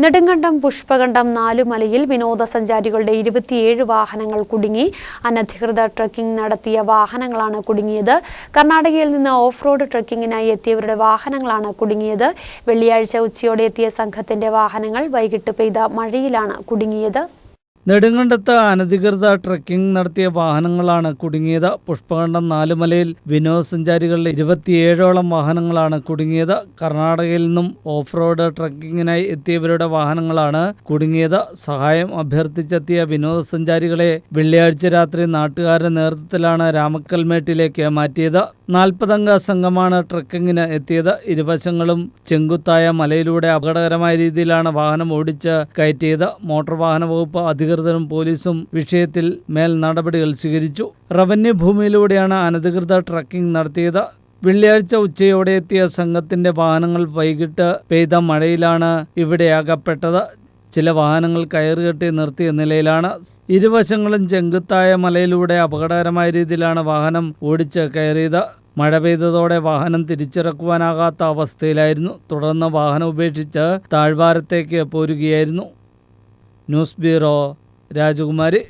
നെടുങ്കണ്ടം പുഷ്പകണ്ഠം നാലുമലയിൽ വിനോദസഞ്ചാരികളുടെ ഇരുപത്തിയേഴ് വാഹനങ്ങൾ കുടുങ്ങി. അനധികൃത ട്രക്കിംഗ് നടത്തിയ വാഹനങ്ങളാണ് കുടുങ്ങിയത്. കർണാടകയിൽ നിന്ന് ഓഫ് റോഡ് ട്രക്കിങ്ങിനായി എത്തിയവരുടെ വാഹനങ്ങളാണ് കുടുങ്ങിയത്. വെള്ളിയാഴ്ച ഉച്ചയോടെ എത്തിയ സംഘത്തിന്റെ വാഹനങ്ങൾ വൈകിട്ട് പെയ്ത മഴയിലാണ് കുടുങ്ങിയത്. നെടുങ്കണ്ടത്ത് അനധികൃത ട്രക്കിംഗ് നടത്തിയ വാഹനങ്ങളാണ് കുടുങ്ങിയത്. പുഷ്പകണ്ഠം നാലുമലയിൽ വിനോദസഞ്ചാരികളുടെ ഇരുപത്തിയേഴോളം വാഹനങ്ങളാണ് കുടുങ്ങിയത്. കർണാടകയിൽ നിന്നും ഓഫ് റോഡ് ട്രക്കിങ്ങിനായി എത്തിയവരുടെ വാഹനങ്ങളാണ് കുടുങ്ങിയത്. സഹായം അഭ്യർത്ഥിച്ചെത്തിയ വിനോദസഞ്ചാരികളെ വെള്ളിയാഴ്ച രാത്രി നാട്ടുകാരുടെ നേതൃത്വത്തിലാണ് രാമക്കൽമേട്ടിലേക്ക് മാറ്റിയത്. നാൽപ്പതംഗ സംഘമാണ് ട്രക്കിങ്ങിന് എത്തിയത്. ഇരുവശങ്ങളും ചെങ്കുത്തായ മലയിലൂടെ അപകടകരമായ രീതിയിലാണ് വാഹനം ഓടിച്ച് കയറ്റിയത്. മോട്ടോർ വാഹന വകുപ്പ് അധികൃതരും പോലീസും വിഷയത്തിൽ മേൽ നടപടികൾ സ്വീകരിച്ചു. റവന്യൂ ഭൂമിയിലൂടെയാണ് അനധികൃത ട്രക്കിംഗ് നടത്തിയത്. വെള്ളിയാഴ്ച ഉച്ചയോടെ എത്തിയ സംഘത്തിന്റെ വാഹനങ്ങൾ വൈകിട്ട് പെയ്ത മഴയിലാണ് ഇവിടെ അകപ്പെട്ടത് ചില വാഹനങ്ങൾ കയറുകെട്ടി നിർത്തിയ നിലയിലാണ് ഇരുവശങ്ങളും ചെങ്കുത്തായ മലയിലൂടെ അപകടകരമായ രീതിയിലാണ് വാഹനം ഓടിച്ച് കയറിയത്. മഴ പെയ്തതോടെ വാഹനം തിരിച്ചിറക്കുവാനാകാത്ത അവസ്ഥയിലായിരുന്നു. തുടർന്ന് വാഹനം ഉപേക്ഷിച്ച് താഴ്വാരത്തേക്ക് പോരുകയായിരുന്നു. ന്യൂസ് ബ്യൂറോ രാജകുമാരി.